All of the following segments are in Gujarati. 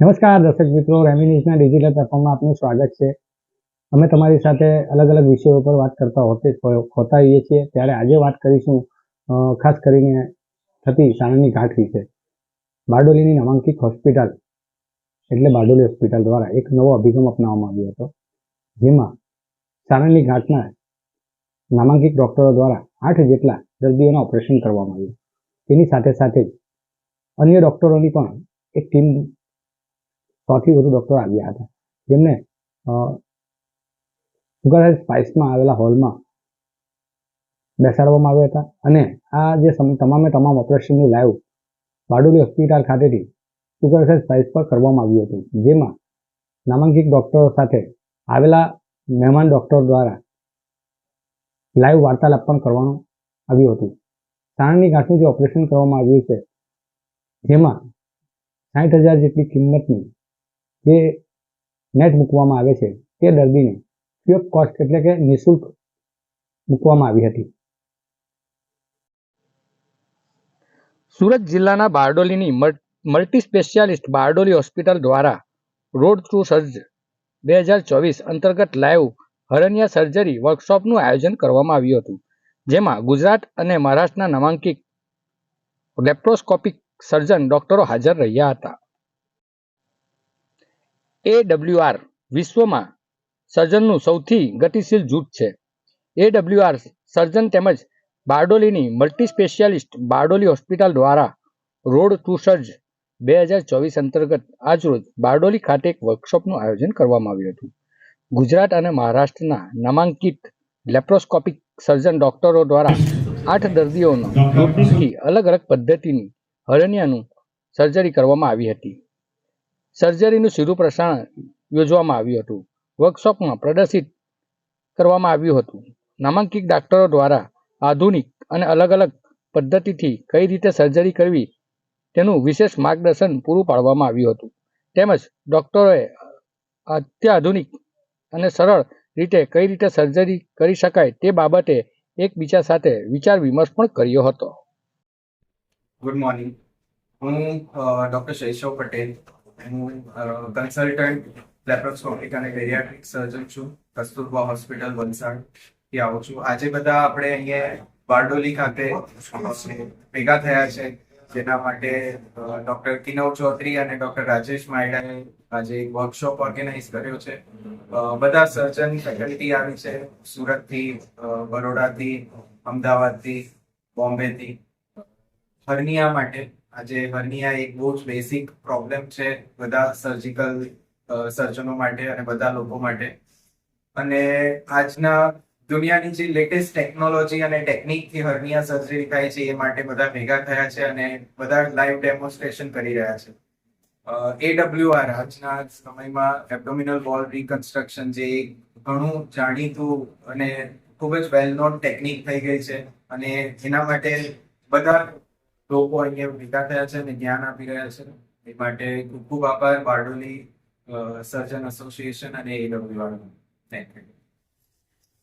નમસ્કાર, દર્શક મિત્રો. રેમિનીઝના ડિજિટલ પ્લેટફોર્મમાં આપનું સ્વાગત છે. અમે તમારી સાથે અલગ અલગ વિષયો પર વાત કરતા હોતે હોતા છીએ. ત્યારે આજે વાત કરીશું ખાસ કરીને થતી સાણંદની ઘાટ વિશે. બારડોલીની નામાંકિત હોસ્પિટલ, એટલે બારડોલી હોસ્પિટલ દ્વારા એક નવો અભિગમ અપનાવવામાં આવ્યો હતો, જેમાં સાણંદની ઘાટના નામાંકિત ડૉક્ટરો દ્વારા આઠ જેટલા દર્દીઓના ઓપરેશન કરવામાં આવ્યું. તેની સાથે સાથે જ અન્ય ડોક્ટરોની પણ એક ટીમ સોથી વધુ ડૉક્ટરો આવ્યા હતા. જેમને સુગર સ્પાઇસમાં આવેલા હોલમાં બેસાડવામાં આવ્યા હતા. અને આ જે તમામે તમામ ઓપરેશનનું લાઈવ બારડોલી હોસ્પિટલ ખાતેથી સુગર સ્પાઇસ પર કરવામાં આવ્યું હતું. જેમાં નામાંકિત ડૉક્ટરો સાથે આવેલા મહેમાન ડૉક્ટર દ્વારા લાઈવ વાર્તાલાપ પણ કરવાનું આવ્યું હતું. સાણની ગાંઠનું જે ઓપરેશન કરવામાં આવ્યું છે, જેમાં સાઠ હજાર જેટલી કિંમતની જે નેટ મૂકવામાં આવે છે, તે દર્દીને ફ્રી કોસ્ટ એટલે કે નિઃશુલ્ક મૂકવામાં આવી હતી. સુરત જિલ્લાના બારડોલીની મલ્ટી સ્પેશિયાલિસ્ટ બારડોલી હોસ્પિટલ દ્વારા રોડ ટુ સર્જ બે હજાર ચોવીસ અંતર્ગત લાઈવ હરણિયા સર્જરી વર્કશોપનું આયોજન કરવામાં આવ્યું હતું, જેમાં ગુજરાત અને મહારાષ્ટ્રના નામાંકિત લેપ્રોસ્કોપિક સર્જન ડોક્ટરો હાજર રહ્યા હતા. એડબ્લ્યુઆર વિશ્વમાં સર્જનનું સૌથી ગતિશીલ જૂથ છે. એડબ્લ્યુઆર સર્જન તેમજ બારડોલીની મલ્ટી સ્પેશિયાલિસ્ટ બારડોલી હોસ્પિટલ દ્વારા રોડ ટુ સર્જ બે હજાર ચોવીસ અંતર્ગત આજરોજ બારડોલી ખાતે એક વર્કશોપનું આયોજન કરવામાં આવ્યું હતું. ગુજરાત અને મહારાષ્ટ્રના નામાંકિત લેપ્રોસ્કોપિક સર્જન ડોક્ટરો દ્વારા આઠ દર્દીઓનો દૂરબીનથી અલગ અલગ પદ્ધતિની હરણ્યાનું સર્જરી કરવામાં આવી હતી. સર્જરીનું સીધું પ્રસારણ યોજવામાં આવ્યું હતું. વર્કશોપમાં પ્રદર્શિત કરવામાં આવ્યું હતું. નામાંકિત ડોક્ટરો દ્વારા આધુનિક અને અલગ અલગ પદ્ધતિથી કઈ રીતે સર્જરી કરવી તેનું વિશેષ માર્ગદર્શન પૂરું પાડવામાં આવ્યું હતું. તેમજ ડોક્ટરોએ અત્યાધુનિક અને સરળ રીતે કઈ રીતે સર્જરી કરી શકાય તે બાબતે એકબીજા સાથે વિચાર વિમર્શ પણ કર્યો હતો. ગુડ મોર્નિંગ હું ડૉક્ટર શૈશવ પટેલ હું કન્સલ્ટન્ટ લેપ્રોસ્કોપિક અને પેરિયાટ્રિક સર્જન છું. કસ્તુરબા હોસ્પિટલ વલસાડથી આવું છું. આજે બધા આપણે અહીંયા બારડોલી ખાતે ભેગા થયા છે. જેના માટે ડૉક્ટર કિનવ ચૌધરી અને ડૉક્ટર રાજેશ માયડાએ આજે એક વર્કશોપ ઓર્ગેનાઇઝ કર્યો છે. બધા સર્જન ફેકલ્ટી આવી છે. સુરતથી બરોડાથી, અમદાવાદથી, બોમ્બેથી. હર્નિયા માટે આજે હર્નિયા એક બહુ જ બેસિક પ્રોબ્લેમ છે બધા સર્જિકલ સર્જનો માટે અને બધા લોકો માટે. અને આજના દુનિયાની જે લેટેસ્ટ ટેકનોલોજી અને ટેકનિકથી હર્નિયા સર્જરી થાય છે એ માટે બધા ભેગા થયા છે અને બધા લાઈવ ડેમોન્સ્ટ્રેશન કરી રહ્યા છે. એડબ્લ્યુઆર આજના સમયમાં એબડોમિનલ વોલ રિકન્સ્ટ્રક્શન જે ઘણું જાણીતું અને ખૂબ જ વેલ નોન ટેકનિક થઈ ગઈ છે અને એના માટે બધા લોકો અહીંયા ભેગા થયા છે અને જ્ઞાન આપી રહ્યા છે. એ માટે ખૂબ ખૂબ આભાર બારડોલી સર્જન એસોસિએશન અને AWR thank you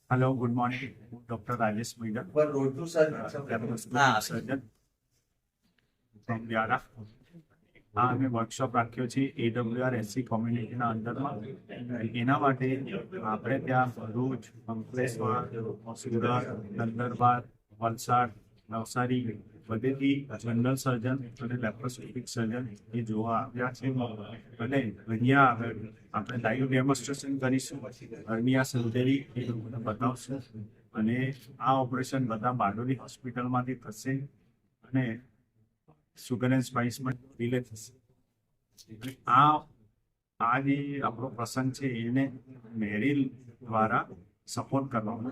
hello good morning હું ડોક્ટર રાજેશ મૈડા પર road to surgeon. From Vyara આ અમે વર્કશોપ રાખ્યો છે એડબ્લ્યુઆર એસસી કોમ્યુનિટીના અંદરમાં એના માટે આપણે ત્યાં ભરૂચ અંકલેશ્વર સુરત નંદરબાર વલસાડ નવસારી બધેથી જનરલ સર્જન અને લેપ્રોસ્કોપિક સર્જન એ જોવા આવ્યા છે. અને અહીંયા આપણે લાઈવ ડેમોન્સ્ટ્રેશન કરીશું. અર્મિયા સર્જરી એ લોકોને બતાવશું. અને આ ઓપરેશન બધા બારડોલી હોસ્પિટલમાંથી થશે. અને સુગર એન્ડ સ્પાઇસમાં રિલે થશે. આ આ જે આપણો પ્રસંગ છે, એને મેરિલ દ્વારા સપોર્ટ કરવામાં